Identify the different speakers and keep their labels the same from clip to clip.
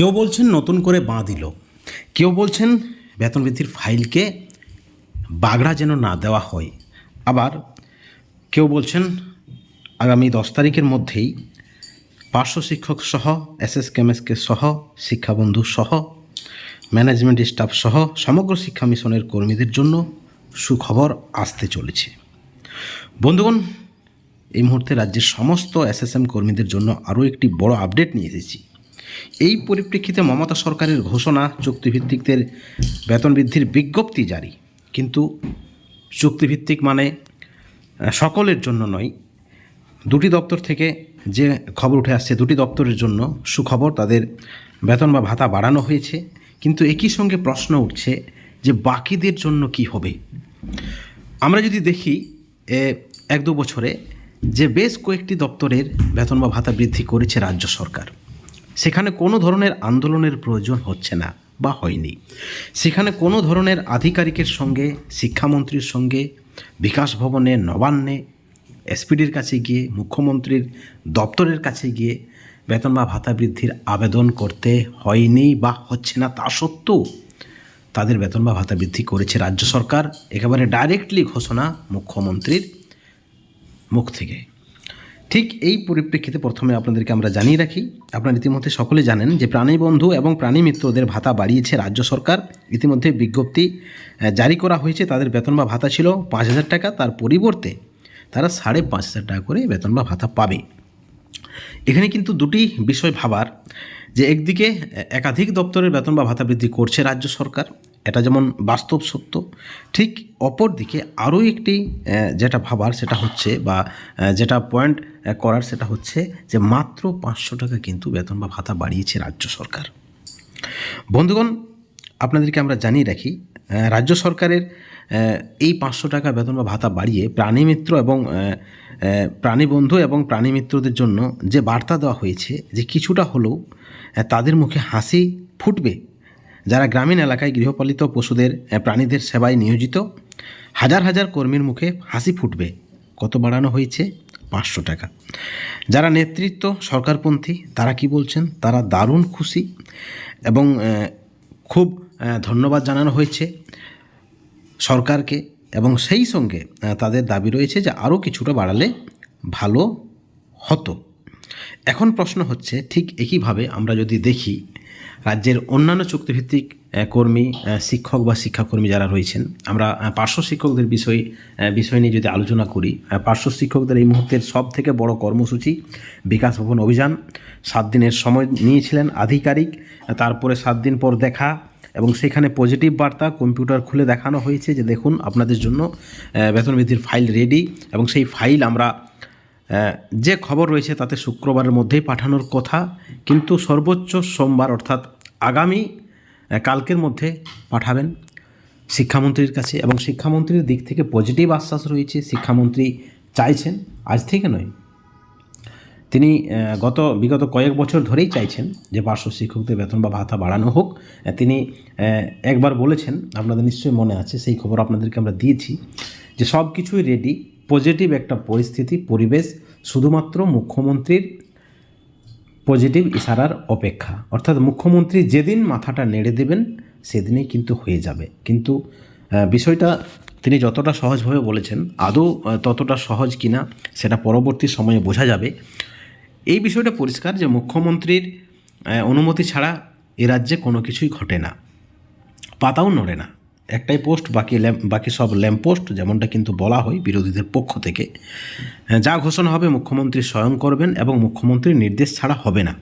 Speaker 1: কেউ বলছেন নতুন করে বাঁ দিল। কেউ বলছেন বেতন বৃদ্ধির ফাইলকে বাগড়া যেন না দেওয়া হয়। আবার কেউ বলছেন আগামী দশ তারিখের মধ্যেই পার্শ্ব শিক্ষক সহ এস এস কেমএসকে সহ, শিক্ষাবন্ধু সহ, ম্যানেজমেন্ট স্টাফ সহ, সমগ্র শিক্ষা মিশনের কর্মীদের জন্য সুখবর আসতে চলেছে। বন্ধুগণ, এই মুহূর্তে রাজ্যের সমস্ত এসএসএম কর্মীদের জন্য আরও একটি বড় আপডেট নিয়ে এসেছি। এই পরিপ্রেক্ষিতে মমতা সরকারের ঘোষণা চুক্তিভিত্তিকদের বেতন বৃদ্ধির বিজ্ঞপ্তি জারি। কিন্তু চুক্তিভিত্তিক মানে সকলের জন্য নয়, দুটি দপ্তর থেকে যে খবর উঠে আসছে দুটি দপ্তরের জন্য সুখবর তাদের বেতন বা ভাতা বাড়ানো হয়েছে। কিন্তু একই সঙ্গে প্রশ্ন উঠছে যে বাকিদের জন্য কি হবে? আমরা যদি দেখি এক দু বছরে যে বেশ কয়েকটি দপ্তরের বেতন বা ভাতা বৃদ্ধি করেছে রাজ্য সরকার। সেখানে কোনো ধরনের আন্দোলনের প্রয়োজন হচ্ছে না বা হয়নি। সেখানে কোনো ধরনের আধিকারিকের সঙ্গে, শিক্ষামন্ত্রীর সঙ্গে, বিকাশ ভবনে, নবান্নে, এসপিডির কাছে গিয়ে, মুখ্যমন্ত্রীর দপ্তরের কাছে গিয়ে বেতন বা ভাতা বৃদ্ধির আবেদন করতে হয়নি বা হচ্ছে না তা সত্ত্বেও তাদের বেতন বা ভাতা বৃদ্ধি করেছে রাজ্য সরকার। একেবারে ডাইরেক্টলি ঘোষণা মুখ্যমন্ত্রীর মুখ থেকে। ঠিক এই পরিপ্রেক্ষিতে প্রথমে আপনাদেরকে আমরা জানিয়ে রাখি, আপনারা ইতিমধ্যে সকলে জানেন যে প্রাণীবন্ধু এবং প্রাণী মিত্রদের ভাতা বাড়িয়েছে রাজ্য সরকার। ইতিমধ্যে বিজ্ঞপ্তি জারি করা হয়েছে, তাদের বেতন বা ভাতা ছিল পাঁচ হাজার টাকা, তার পরিবর্তে তারা সাড়ে পাঁচ হাজার টাকা করে বেতন বা ভাতা পাবে। এখানে কিন্তু দুটি বিষয় ভাবার, যে একদিকে একাধিক দপ্তরের বেতন বা ভাতা বৃদ্ধি করছে রাজ্য সরকার এটা যেমন বাস্তব সত্য, ঠিক অপর দিকে আরও একটি যেটা ভাবার সেটা হচ্ছে বা যেটা পয়েন্ট করার সেটা হচ্ছে যে মাত্র পাঁচশো টাকা কিন্তু বেতন বা ভাতা বাড়িয়েছে রাজ্য সরকার। বন্ধুগণ, আপনাদেরকে আমরা জানিয়ে রাখি রাজ্য সরকারের এই পাঁচশো টাকা বেতন বা ভাতা বাড়িয়ে প্রাণীমিত্র এবং প্রাণীবন্ধু এবং প্রাণীমিত্রদের জন্য যে বার্তা দেওয়া হয়েছে যে কিছুটা হলেও তাদের মুখে হাসি ফুটবে যারা গ্রামীণ এলাকায় গৃহপালিত পশুদের প্রাণীদের সেবায় নিয়োজিত, হাজার হাজার কর্মীর মুখে হাসি ফুটবে। কত বাড়ানো হয়েছে? পাঁচশো টাকা। যারা নেতৃত্ব সরকারপন্থী, তারা কি বলছেন? তারা দারুণ খুশি এবং খুব ধন্যবাদ জানানো হয়েছে সরকারকে এবং সেই সঙ্গে তাদের দাবি রয়েছে যে আরও কিছুটা বাড়ালে ভালো হতো। এখন প্রশ্ন হচ্ছে, ঠিক একইভাবে আমরা যদি দেখি, রাজ্যের অন্যান্য চুক্তিভিত্তিক কর্মী শিক্ষক বা শিক্ষাকর্মী যারা রয়েছেন, আমরা পার্শ্ব শিক্ষকদের বিষয় বিষয় নিয়ে যদি আলোচনা করি পার্শ্ব শিক্ষকদের এই মুহূর্তের সব থেকে বড় কর্মসূচি বিকাশ ভবন অভিযান। সাত দিনের সময় নিয়েছিলেন আধিকারিক, তারপরে সাত দিন পর দেখা, এবং সেখানে পজিটিভ বার্তা কম্পিউটার খুলে দেখানো হয়েছে যে দেখুন, আপনাদের জন্য বেতন বৃদ্ধির ফাইল রেডি, এবং সেই ফাইল আমরা যে খবর রয়েছে তাতে শুক্রবারের মধ্যেই পাঠানোর কথা, কিন্তু সর্বোচ্চ সোমবার, অর্থাৎ আগামী কালকের মধ্যে পাঠাবেন শিক্ষামন্ত্রীর কাছে এবং শিক্ষামন্ত্রীর দিক থেকে পজিটিভ আশ্বাস রয়েছে, শিক্ষামন্ত্রী চাইছেন, আজ থেকে নয়। তিনি গত, বিগত কয়েক বছর ধরেই চাইছেন যে পার্শ্ব শিক্ষকদের বেতন বা ভাতা বাড়ানো হোক। তিনি একবার বলেছেন, আপনাদের নিশ্চয়ই মনে আছে, সেই খবর আপনাদেরকে আমরা দিয়েছি যে সব কিছুই রেডি পজিটিভ একটা পরিস্থিতি, পরিবেশ শুধুমাত্র মুখ্যমন্ত্রীর পজিটিভ ইশারার অপেক্ষা। অর্থাৎ মুখ্যমন্ত্রী যেদিন মাথাটা নেড়ে দেবেন, সেদিনেই কিন্তু হয়ে যাবে। কিন্তু বিষয়টা তিনি যতটা সহজভাবে বলেছেন, আদৌ ততটা সহজ কিনা সেটা পরবর্তী সময়ে বোঝা যাবে। এই বিষয়টা পরিষ্কার যে মুখ্যমন্ত্রীর অনুমতি ছাড়া এ রাজ্যে কোনো কিছুই ঘটে না। পাতাও নড়ে না। একটাই পোস্ট, বাকি ল্যাম্প, বাকি সব ল্যাম্প পোস্ট, যেমনটা কিন্তু বলা হয় বিরোধীদের পক্ষ থেকে। যা ঘোষণা হবে মুখ্যমন্ত্রী স্বয়ং করবেন এবং মুখ্যমন্ত্রীর নির্দেশ ছাড়া হবে না।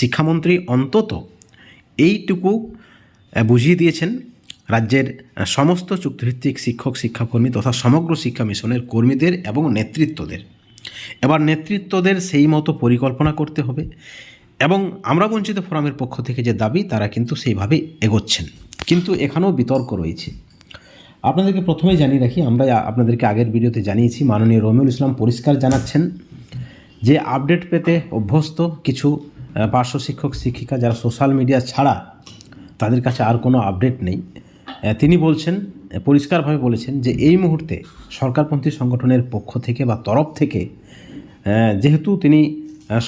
Speaker 1: শিক্ষামন্ত্রী অন্তত এইটুকু বুঝিয়ে দিয়েছেন। রাজ্যের সমস্ত চুক্তিভিত্তিক শিক্ষক, শিক্ষাকর্মী তথা সমগ্র শিক্ষা মিশনের কর্মীদের এবং নেতৃত্বদের। এবার নেতৃত্বদের সেই মতো পরিকল্পনা করতে হবে এবং আমরা বঞ্চিত ফোরামের পক্ষ থেকে যে দাবি, তারা কিন্তু সেইভাবে এগোচ্ছেন। কিন্তু এখানেও বিতর্ক রয়েছে। আপনাদেরকে প্রথমেই জানিয়ে রাখি, আমরা আপনাদেরকে আগের ভিডিওতে জানিয়েছি, মাননীয় রমিউল ইসলাম পরিষ্কার জানাচ্ছেন যে আপডেট পেতে অভ্যস্ত কিছু পার্শ্ব শিক্ষক, শিক্ষিকা যারা সোশ্যাল মিডিয়া ছাড়া তাদের কাছে আর কোনো আপডেট নেই। তিনি বলছেন, পরিষ্কারভাবে বলেছেন যে এই মুহূর্তে সরকারপন্থী সংগঠনের পক্ষ থেকে বা তরফ থেকে যেহেতু তিনি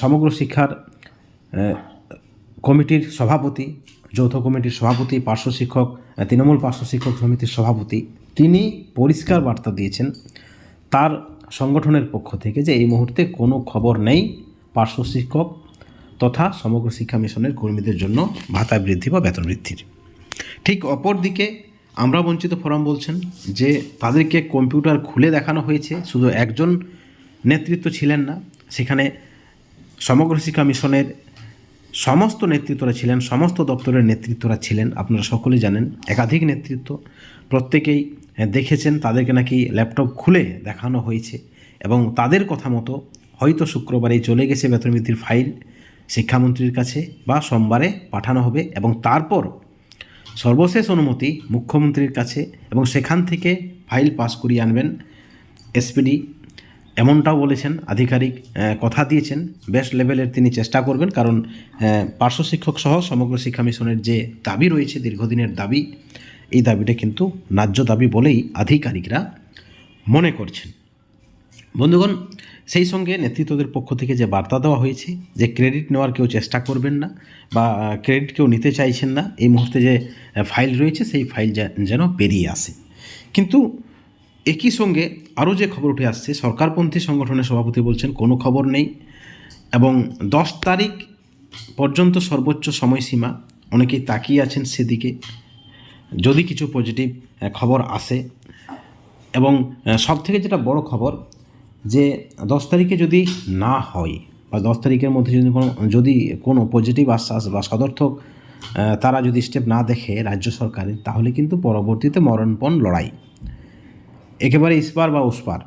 Speaker 1: সমগ্র শিক্ষার কমিটির সভাপতি যৌথ কমিটির সভাপতি, পার্শ্ব শিক্ষক তৃণমূল পার্শ্ব শিক্ষক সমিতির সভাপতি, তিনি পরিষ্কার বার্তা দিয়েছেন তার সংগঠনের পক্ষ থেকে যে এই মুহূর্তে কোনো খবর নেই পার্শ্ব শিক্ষক তথা সমগ্র শিক্ষা মিশনের কর্মীদের জন্য ভাতা বৃদ্ধি বা বেতন বৃদ্ধির। ঠিক অপর দিকে আমরা বঞ্চিত ফোরাম বলছেন যে তাদেরকে কম্পিউটার খুলে দেখানো হয়েছে, শুধু একজন নেতৃত্ব ছিলেন না, সেখানে সমগ্র শিক্ষা মিশনের সমস্ত নেতৃত্বরা ছিলেন, সমস্ত দপ্তরের নেতৃত্বরা ছিলেন, আপনারা সকলেই জানেন, একাধিক নেতৃত্ব প্রত্যেকেই দেখেছেন, তাদেরকে নাকি ল্যাপটপ খুলে দেখানো হয়েছে এবং তাদের কথা মতো হয়তো শুক্রবারেই চলে গেছে বেতন বৃদ্ধির ফাইল শিক্ষামন্ত্রীর কাছে বা সোমবারে পাঠানো হবে এবং তারপর সর্বশেষ অনুমতি মুখ্যমন্ত্রীর কাছে এবং সেখান থেকে ফাইল পাস করিয়ে আনবেন এসপিডি এমনটাও বলেছেন, আধিকারিক কথা দিয়েছেন বেস্ট লেভেলের তিনি চেষ্টা করবেন, কারণ পার্শ্ব শিক্ষক সহ সমগ্র শিক্ষা মিশনের যে দাবি রয়েছে, দীর্ঘদিনের দাবি, এই দাবিটা কিন্তু ন্যায্য দাবি বলেই আধিকারিকরা মনে করছেন। বন্ধুগণ, সেই সঙ্গে নেতৃত্বদের পক্ষ থেকে যে বার্তা দেওয়া হয়েছে, যে ক্রেডিট নেওয়ার কেউ চেষ্টা করবেন না বা ক্রেডিট কেউ নিতে চাইছেন না, এই মুহূর্তে যে ফাইল রয়েছে, সেই ফাইল যেন বেরিয়ে আসে। কিন্তু একই সঙ্গে আরও যে খবর উঠে আসছে, সরকারপন্থী সংগঠনের সভাপতি বলছেন, কোনো খবর নেই এবং দশ তারিখ পর্যন্ত সর্বোচ্চ সময়সীমা, অনেকেই তাকিয়ে আছেন সেদিকে, যদি কিছু পজিটিভ খবর আসে। এবং সব থেকে যেটা বড় খবর, যে দশ তারিখে যদি না হয়, বা দশ তারিখের মধ্যে যদি কোনো যদি কোনো পজিটিভ আশ্বাস বা সদর্থক তারা যদি স্টেপ না দেখে রাজ্য সরকারের, তাহলে কিন্তু পরবর্তীতে মরণপণ লড়াই। একেবারে ইস্পার বা উস্পার।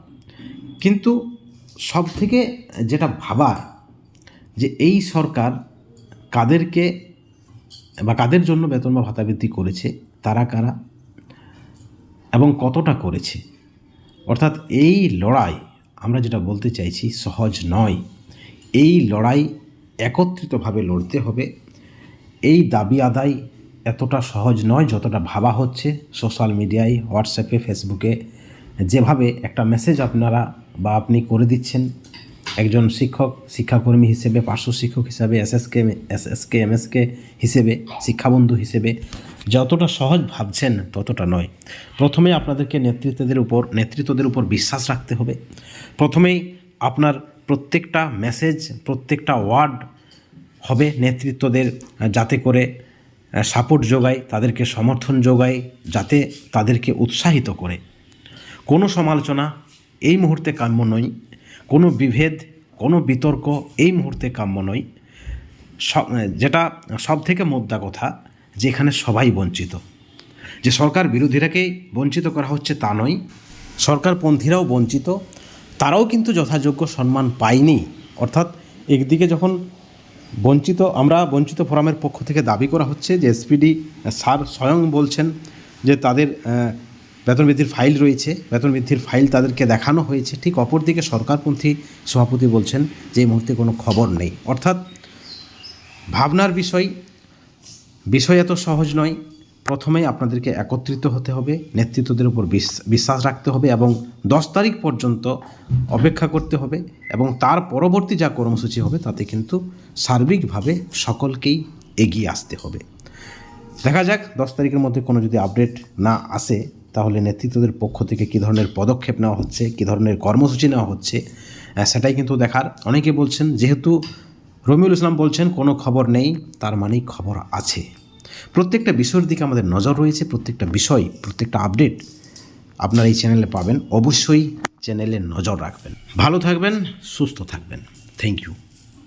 Speaker 1: কিন্তু সব থেকে যেটা ভাবার যে এই সরকার কাদেরকে বা কাদের জন্য বেতন বা ভাতা বৃদ্ধি করেছে, তারা কারা এবং কতটা করেছে? অর্থাৎ এই লড়াই আমরা যেটা বলতে চাইছি সহজ নয়। এই লড়াই একত্রিতভাবে লড়তে হবে। এই দাবি আদায় এতটা সহজ নয় যতটা ভাবা হচ্ছে। সোশ্যাল মিডিয়ায়, হোয়াটসঅ্যাপে, ফেসবুকে যেভাবে একটা মেসেজ আপনারা বা আপনি করে দিচ্ছেন, একজন শিক্ষক, শিক্ষাকর্মী হিসেবে, পার্শ্ব শিক্ষক হিসেবে এসএসকে এসএসকে এমএসকে হিসেবে, শিক্ষাবন্ধু হিসেবে, যতটা সহজ ভাবছেন ততটা নয়। প্রথমে আপনাদেরকে নেতৃত্বদের উপর নেতৃত্বদের উপর বিশ্বাস রাখতে হবে। প্রথমেই আপনার প্রত্যেকটা মেসেজ প্রত্যেকটা ওয়ার্ড হবে নেতৃত্বদের, যাতে করে সাপোর্ট যোগায়, তাদেরকে সমর্থন যোগায়, যাতে তাদেরকে উৎসাহিত করে। কোনো সমালোচনা এই মুহূর্তে কাম্য নয়। কোনো বিভেদ, কোনো বিতর্ক এই মুহূর্তে কাম্য নয়। যেটা সব থেকে মোদ্দা কথা, যেখানে সবাই বঞ্চিত। যে সরকার বিরোধীরাকেই বঞ্চিত করা হচ্ছে তা নয়। সরকারপন্থীরাও বঞ্চিত। তারাও কিন্তু যথাযোগ্য সম্মান পায়নি। অর্থাৎ একদিকে যখন বঞ্চিত, আমরা বঞ্চিত ফোরামের পক্ষ থেকে দাবি করা হচ্ছে যে এসপিডি স্যার স্বয়ং বলছেন যে তাদের বেতন বৃদ্ধির ফাইল রয়েছে। বেতন বৃদ্ধির ফাইল তাদেরকে দেখানো হয়েছে। ঠিক অপরদিকে সরকারপন্থী সভাপতি বলছেন যে, এই মুহূর্তে কোনো খবর নেই। অর্থাৎ ভাবনার বিষয় বিষয় এত সহজ নয়। প্রথমেই আপনাদেরকে একত্রিত হতে হবে, নেতৃত্বদের উপর বিশ- বিশ্বাস রাখতে হবে এবং দশ তারিখ পর্যন্ত অপেক্ষা করতে হবে এবং তার পরবর্তী যা কর্মসূচি হবে তাতে কিন্তু সার্বিকভাবে সকলকেই এগিয়ে আসতে হবে। দেখা যাক, দশ তারিখের মধ্যে কোনো যদি আপডেট না আসে তাহলে নেতৃত্বদের পক্ষ থেকে কী ধরনের পদক্ষেপ নেওয়া হচ্ছে, কী ধরনের কর্মসূচি নেওয়া হচ্ছে সেটাই কিন্তু দেখার। অনেকে বলছেন, যেহেতু রমিউল ইসলাম বলছেন, কোনো খবর নেই, তার মানেই খবর আছে। প্রত্যেকটা বিষয়ের দিকে আমাদের নজর রয়েছে, প্রত্যেকটা বিষয়, প্রত্যেকটা আপডেট আপনার এই চ্যানেলে পাবেন। অবশ্যই চ্যানেলে নজর রাখবেন। ভালো থাকবেন, সুস্থ থাকবেন। Thank you.